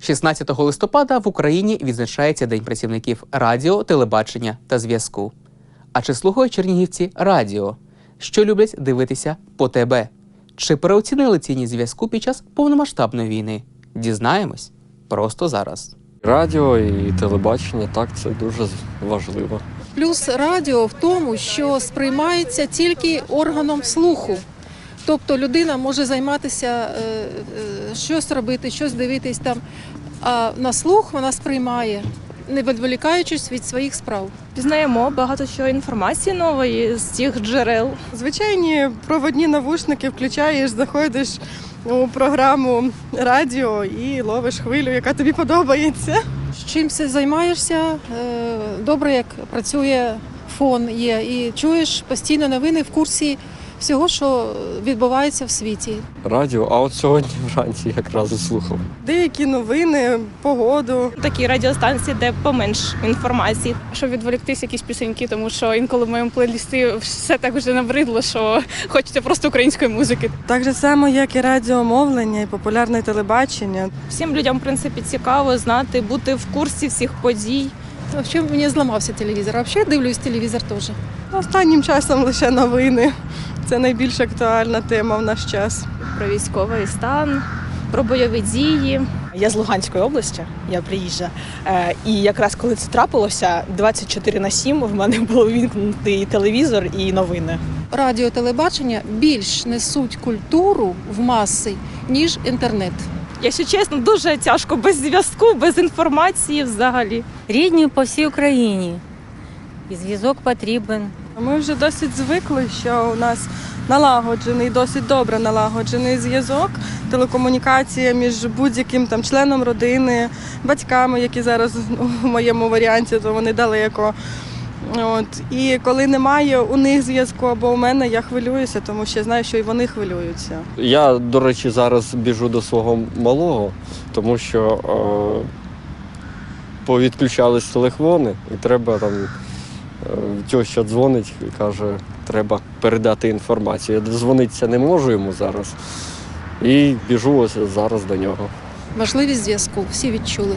16 листопада в Україні відзначається День працівників радіо, телебачення та зв'язку. А чи слухають чернігівці радіо? Що люблять дивитися по тебе? Чи переоцінили ціні зв'язку під час повномасштабної війни? Дізнаємось просто зараз. Радіо і телебачення так це дуже важливо. Плюс радіо в тому, що сприймається тільки органом слуху. Тобто людина може займатися е, е, щось робити, щось дивитись там, а на слух вона сприймає, не відволікаючись від своїх справ. Пізнаємо багато що інформації нової з цих джерел. Звичайні проводні навушники включаєш, заходиш у програму радіо і ловиш хвилю, яка тобі подобається. Чим все займаєшся, е, добре, як працює фон є, і чуєш постійно новини в курсі всього, що відбувається в світі. Радіо, а от сьогодні вранці якраз слухав. Деякі новини, погоду. Такі радіостанції, де поменш інформації. щоб відволіктись якісь пісеньки, тому що інколи в моєму плейлісті все так вже набридло, що хочеться просто української музики. Так же само, як і радіомовлення, і популярне телебачення. Всім людям, в принципі, цікаво знати, бути в курсі всіх подій. Взагалі мені зламався телевізор. А взагалі дивлюсь телевізор теж. Останнім часом лише новини. Це найбільш актуальна тема в наш час. Про військовий стан, про бойові дії. Я з Луганської області, я приїжджа. Е, І якраз коли це трапилося, 24 на 7 в мене було вімкнутий телевізор і новини. Радіо, телебачення більш несуть культуру в маси, ніж інтернет. Якщо чесно, дуже тяжко без зв'язку, без інформації взагалі. рідні по всій Україні. І зв'язок потрібен. Ми вже досить звикли, що у нас налагоджений, досить добре налагоджений зв'язок, телекомунікація між будь-яким там членом родини, батьками, які зараз ну, в моєму варіанті, то вони далеко. От. І коли немає у них зв'язку або у мене, я хвилююся, тому що я знаю, що і вони хвилюються. Я, до речі, зараз біжу до свого малого, тому що е, повідключались телефони, і треба там е, теща дзвонить і каже, треба передати інформацію. Я дозвонитися не можу йому зараз. І біжу ось зараз до нього. Важливість зв'язку всі відчули.